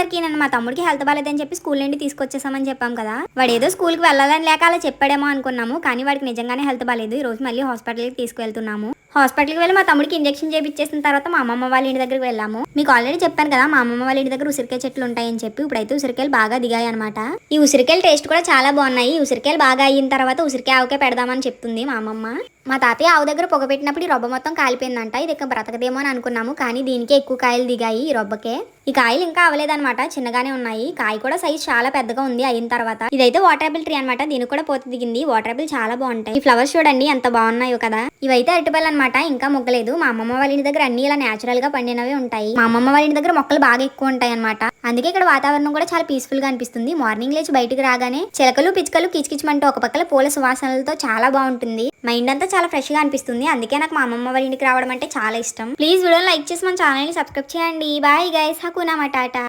అందరికీ నేను మా తమ్ముడికి హెల్త్ బాగాలేదని చెప్పి స్కూల్ నుండి తీసుకొచ్చేసామని చెప్పాం కదా. వాడు ఏదో స్కూల్కి వెళ్ళాలని లేక అలా చెప్పాడేమో అనుకున్నాము. కానీ వాడికి నిజంగానే హెల్త్ బాగాలేదు ఈ రోజు మళ్ళీ హాస్పిటల్కి తీసుకువెళ్తున్నాము. హాస్పిటల్కి వెళ్ళి మా తమ్ముడికి ఇంజెక్షన్ చేయించేసిన తర్వాత మా అమ్మమ్మ వాళ్ళ ఇంటి దగ్గరికి వెళ్ళాము. మీకు ఆల్రెడీ చెప్పాను కదా మా అమ్మమ్మ వాళ్ళ ఇంటి దగ్గర ఉసిరికాయ చెట్లు ఉంటాయని చెప్పి. ఇప్పుడైతే ఉసిరికాయలు బాగా దిగాయి అనమాట ఈ ఉసిరికాయల టేస్ట్ కూడా చాలా బాగున్నాయి. ఉసిరికాయలు బాగా అయిన తర్వాత ఉసిరికాయ ఆవుకే పెడదామని చెప్తుంది మా అమ్మమ్మ. మా తాతయ్య ఆవు దగ్గర పొగ పెట్టినప్పుడు ఈ రొబ్బ మొత్తం కాలిపోయిందంట. ఇది ఇంకా బ్రతకదేమో అని అనుకున్నాము. కానీ దీనికే ఎక్కువ కాయలు దిగాయి ఈ రొబ్బకే. ఈ కాయలు ఇంకా అవ్వలేదన్నమాట చిన్నగానే ఉన్నాయి. కాయ కూడా సైజ్ చాలా పెద్దగా ఉంది అయిన తర్వాత. ఇదైతే వాటర్ యాపిల్ ట్రీ అనమాట దీనికి కూడా పోత దిగింది. వాటర్ యాపిల్ చాలా బాగుంటాయి. ఈ ఫ్లవర్స్ చూడండి ఎంత బాగున్నాయో కదా. ఇవైతే అరటిపళ్ళు అనమాట ఇంకా మొగ్గలేదు. మా అమ్మమ్మ వాళ్ళ ఇంటి దగ్గర అన్ని ఇలా నేచురల్గా పండినవి ఉంటాయి. మా అమ్మమ్మ వాళ్ళ ఇంటి దగ్గర మొక్కలు బాగా ఎక్కువ ఉంటాయి అనమాట అందుకే ఇక్కడ వాతావరణం కూడా చాలా పీస్ఫుల్గా అనిపిస్తుంది. మార్నింగ్ లేచి బయటికి రాగానే చిలకలు పిచ్చుకలు కిచకిచమంటూ ఒక పక్కల పూల సువాసనలతో చాలా బాగుంటుంది. మైండ్ అంతా చాలా ఫ్రెష్గా అనిపిస్తుంది. అందుకే నాకు మా అమ్మమ్మ వాళ్ళ ఇంటికి రావడం అంటే చాలా ఇష్టం. ప్లీజ్ వీడియో లైక్ చేసి మన ఛానల్ని సబ్స్క్రైబ్ చేయండి. Bye guys హకునా matata